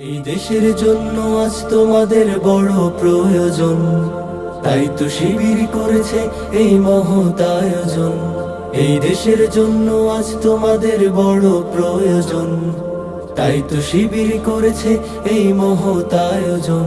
এই দেশের জন্য আজ তোমাদের বড় প্রয়োজন। তাই তো শিবির করেছে এই মহৎ আয়োজন। এই দেশের জন্য আজ তোমাদের বড় প্রয়োজন। তাই তো শিবির করেছে এই মহৎ আয়োজন।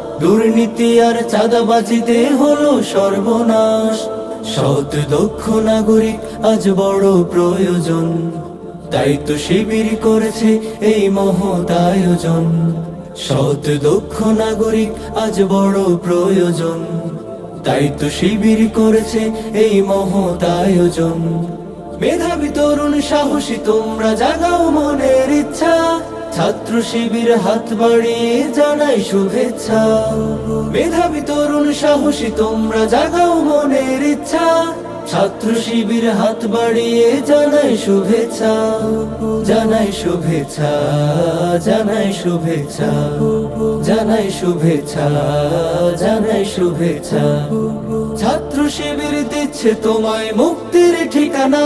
দুর্নীতি আর চাঁদাবাজিতে হলো সর্বনাশ। সৎ, দক্ষ নাগরিক আজ বড় প্রয়োজন। তো শিবির করেছে এই মহৎ আয়োজন। সৎ, দক্ষ নাগরিক আজ বড় প্রয়োজন। তো শিবির করেছে এই মহৎ আয়োজন। মেধাবী তরুণ সাহসী, তোমরা জাগাও মনের ইচ্ছা। ছাত্র শিবির হাত বাড়িয়ে জানাই শুভেচ্ছা। মেধাবী তরুণ সাহসী, তোমরা জাগাও মনের ইচ্ছা। ছাত্র শিবির হাত বাড়িয়ে জানাই শুভেচ্ছা। জানাই শুভেচ্ছা জানাই শুভেচ্ছা জানাই শুভেচ্ছা জানাই শুভেচ্ছা। ছাত্র শিবির দিচ্ছে তোমায় মুক্তির ঠিকানা।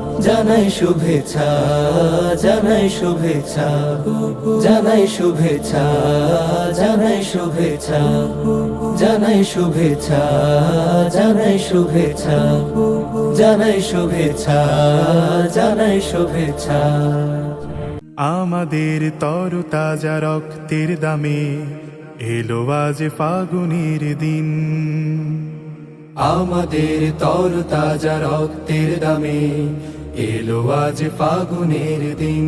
জানাই শুভেচ্ছা জানাই শুভেচ্ছা জানাই শুভেচ্ছা জানাই শুভেচ্ছা জানাই শুভেচ্ছা জানাই শুভেচ্ছা জানাই শুভেচ্ছা জানাই শুভেচ্ছা। আমাদের তর তাজা রক্তের দামে এলো আজ ফাগুনের দিন। আমাদের তর তাজা রক্তের দামে এলো আজ ফাগুনের দিন।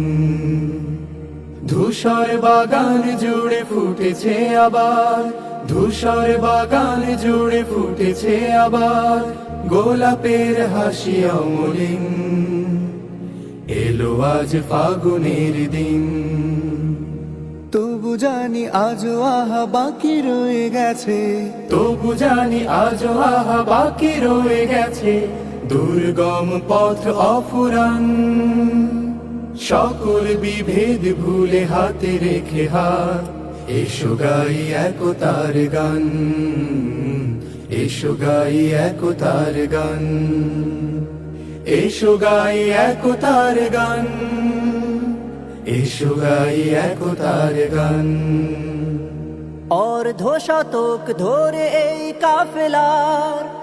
ধূসর বাগান জুড়ে ফুটেছে আবার ধূসর বাগান জুড়ে ফুটেছে আবার গোলাপের হাসি অমলিন। এলো আজ ফাগুনের দিন। তবু জানি আজও আহা বাকি রয়ে গেছে। তবু জানি আজও আহা বাকি রয়ে গেছে। দুর্গম পথ অফুরান। সকল বিভেদ ভুলে হাতে রেখে হাত এসো গাই একতার গান। এসো গাই একতার গান। এসো গাই একতার গান। এসো গাই একতার গান। অর্ধ শতক ধরে এই কাফেলার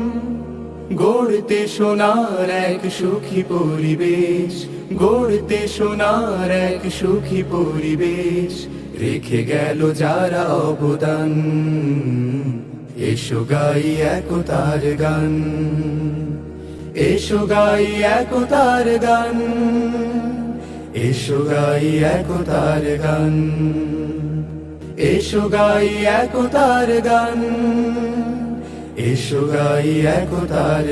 গড়তে সোনার এক সুখী পরিবেশ, গড়তে সোনার এক সুখী পরিবেশ। রেখে গেল যারা অবদান, এসো গাই একতার গান। এসো গাই একতার গান, এসো গাই একতার গান। এসো গাই একতার গান। এসো গাই একতার